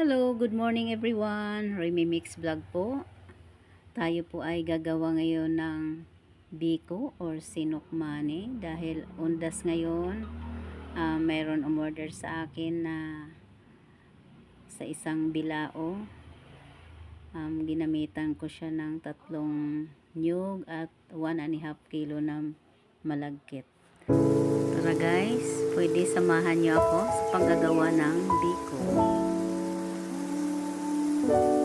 Hello, good morning everyone. Remy Mix Vlog po. Tayo po ay gagawa ngayon ng biko or sinukmani dahil undas ngayon ah, mayroon umorder sa akin na sa isang bilao. Um, ginamitan ko siya ng tatlong nyug at 1 and a half kilo na malagkit. Tara guys, pwede samahan niyo ako sa paggagawa ng biko. thank you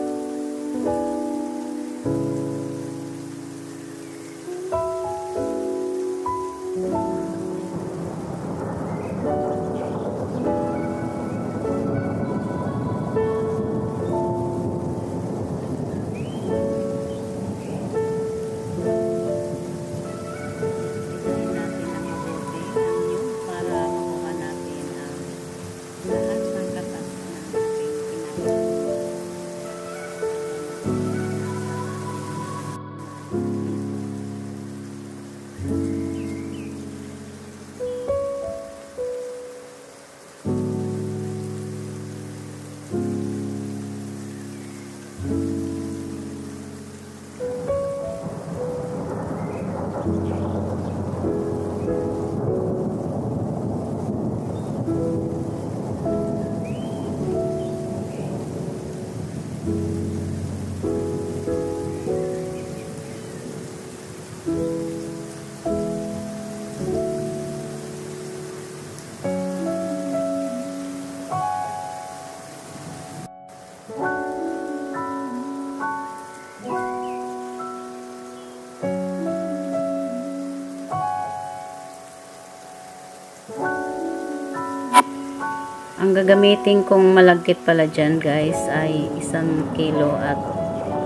Ang gagamitin kong malagkit pala dyan guys ay isang kilo at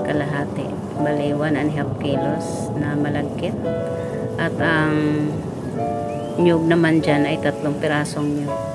kalahati. Bali, 1 and half kilos na malagkit. At ang nyug naman dyan ay tatlong pirasong nyug.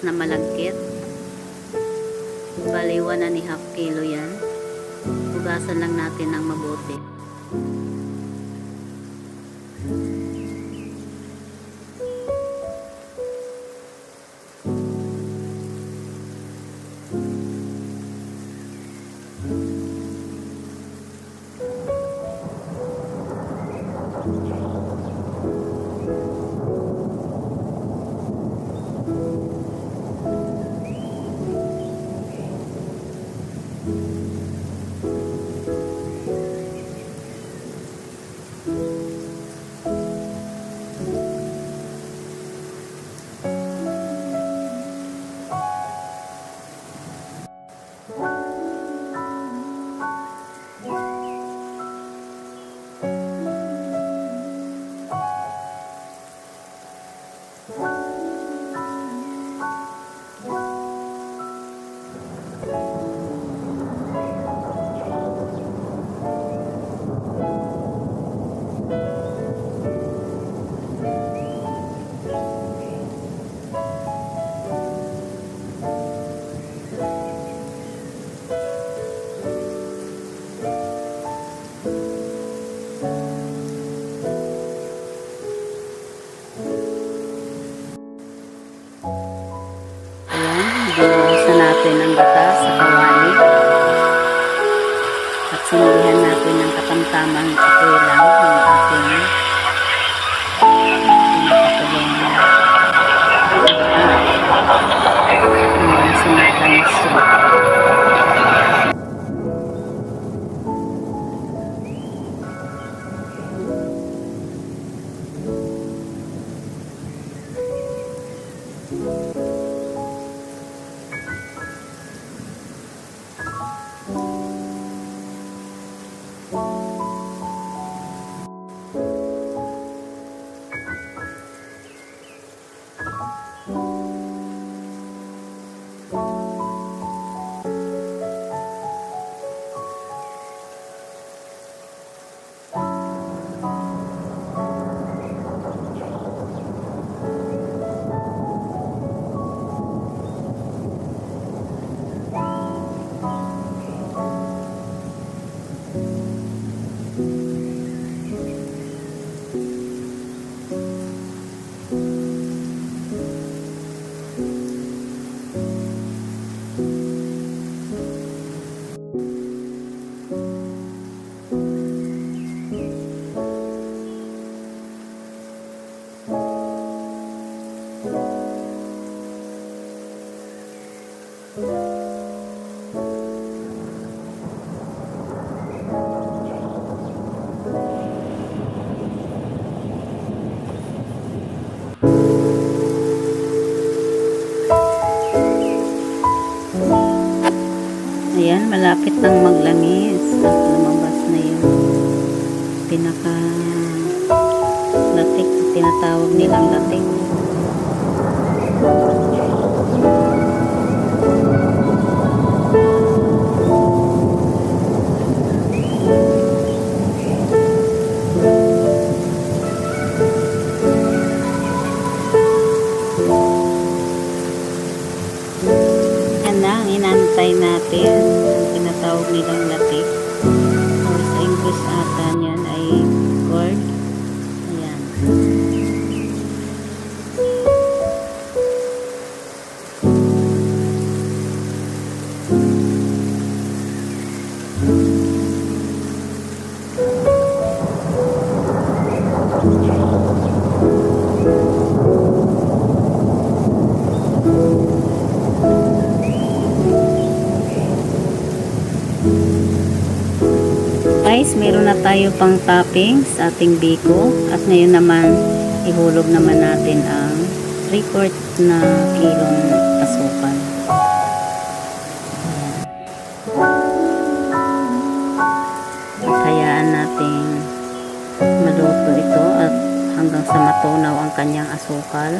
Na malagkit. Bali, 1 and a half kilo yan. Hugasan lang natin ng mabuti. Ayan, tayo pang topping sa ating biko. At ngayon naman, ihulog naman natin ang 3 quart na kilong asukal. Ayan. Hayaan natin maluto ito at hanggang sa matunaw ang kanyang asukal.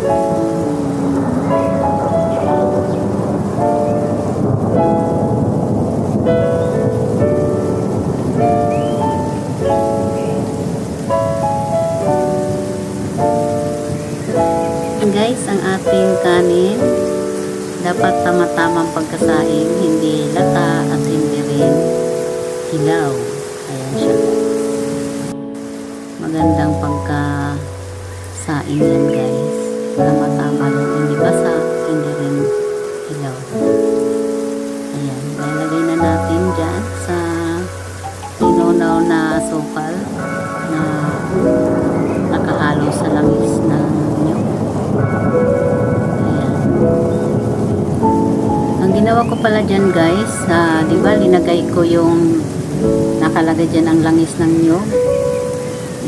Guys, ang ating kanin dapat tama-tamang pagkasaing, hindi lata at hindi rin hilaw. Ayan siya. Magandang pagkasaing yan guys. Tama-tama hindi basa, hindi rin hilaw. Ayan, lalagay na natin dyan sa tinunaw na asukal na nakahalo sa langis ng nyug. Ginawa ko pala dyan guys, ah, di ba linagay ko yung nakalagay dyan ang langis ng nyug.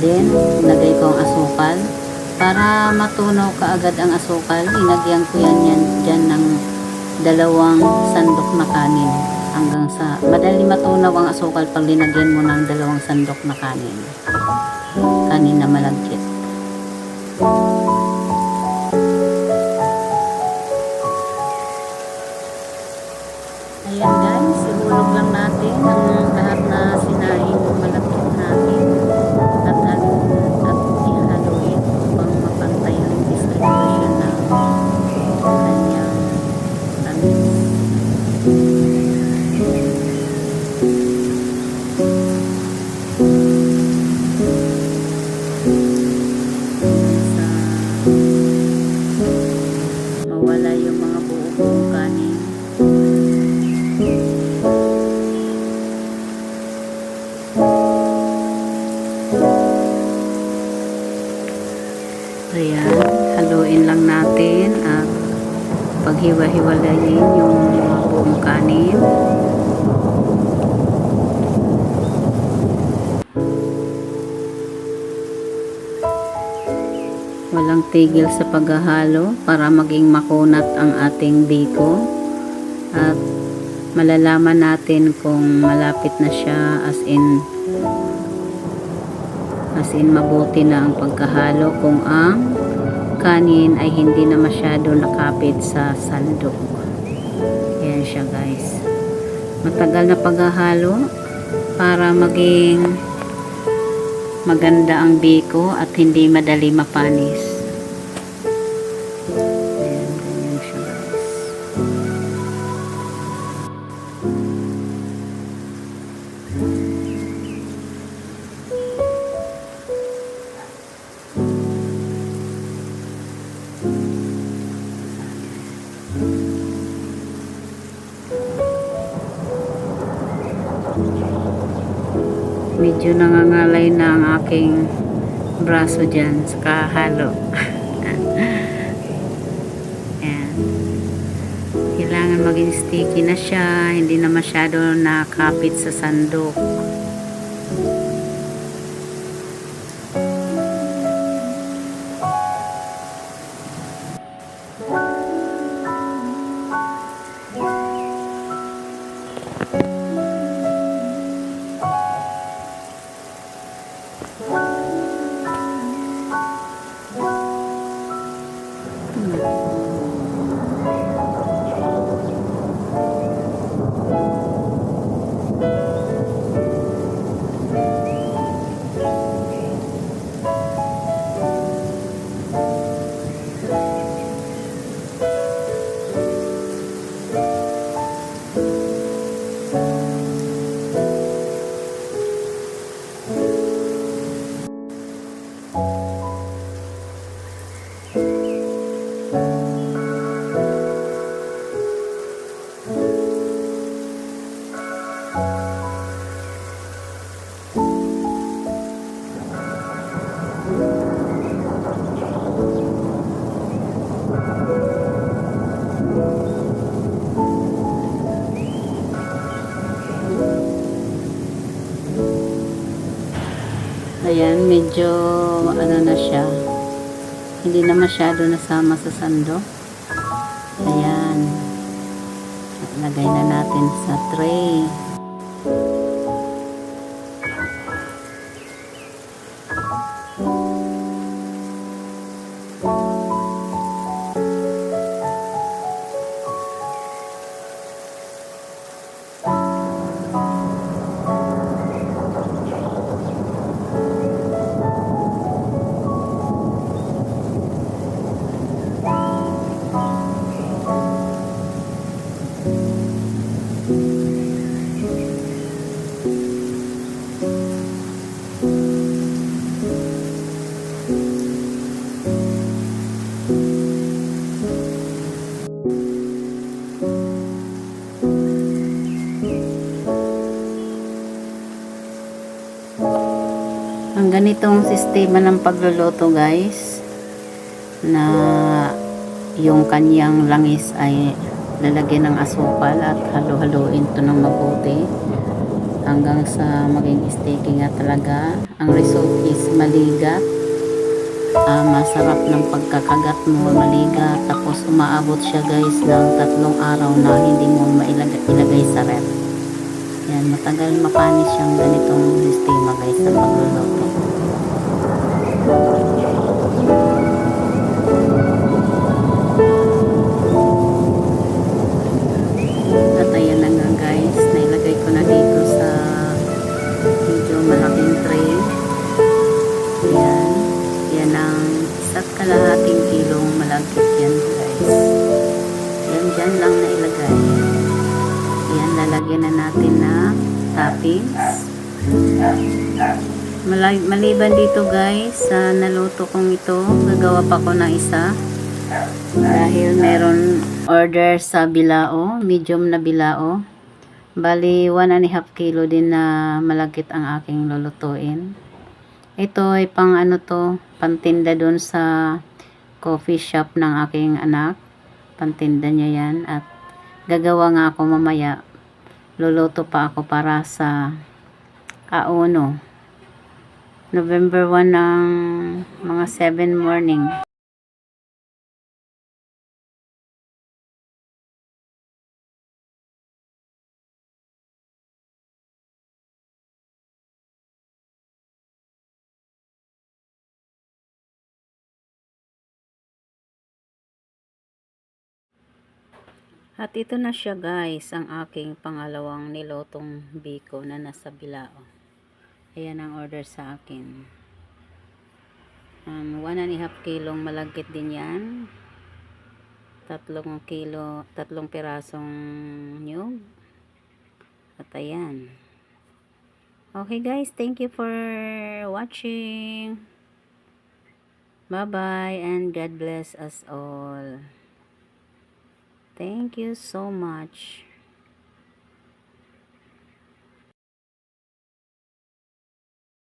Then, lagay ko ang asukal. Para matunaw kaagad ang asukal, linagyan ko yan, yan dyan ng dalawang sandok na kanin. hanggang sa madali matunaw ang asukal pag linagyan mo ng dalawang sandok na kanin. Kanin na malagkit. Lang paghiwa-hiwalayin yung buong kanin. Walang tigil sa paghahalo para maging makunat ang ating biko at malalaman natin kung malapit na siya as in as in mabuti na ang pagkahalo kung ang kanin ay hindi na masyado nakapit sa sandok. Siya guys. Matagal na paghahalo para maging maganda ang biko at hindi madali mapanis. Nangangalay na ang aking braso dyan sa kahalo. Kailangan maging sticky na siya, hindi na masyado nakapit sa sandok. 嗯。Ayan, medyo ano na siya. Hindi na masyado nasama sa sando. Ayan. Lagay na natin sa tray. Ganitong sistema ng pagluluto guys na yung kanyang langis ay lalagyan ng asukal at halo-haloin to ng mabuti hanggang sa maging sticky nga talaga. Ang result is maligat. Ah, masarap ng pagkakagat mo, maligat. Tapos umaabot siya guys ng tatlong araw na hindi mo mailagay ilagay sa ref. Yan, matagal mapanis yung ganitong sistema guys sa pagluluto. At ayan na nga guys, nailagay ko na dito sa medyo malaking tray. Ayan, yan ang isa't kalahating Yan, lalagyan na natin na toppings. Maliban dito guys, sa naluto kong ito, gagawa pa ko ng isa. Dahil meron order sa bilao, medium na bilao. Bali, 1 and a half kilo din na malagkit ang aking lulutuin. Ito ay pang ano to, pantinda dun sa coffee shop ng aking anak. Pantinda niya yan at gagawa nga ako mamaya. Luluto pa ako para sa Aono. November 1 ng mga 7 morning. At ito na siya guys, ang aking pangalawang nilotong biko na nasa bilao. Ayan ang order sa akin. Um, 1 and a half kilong malagkit din yan. Tatlong kilo, tatlong pirasong nyug. At ayan. Okay guys, thank you for watching. Bye-bye and God bless us all. Thank you so much.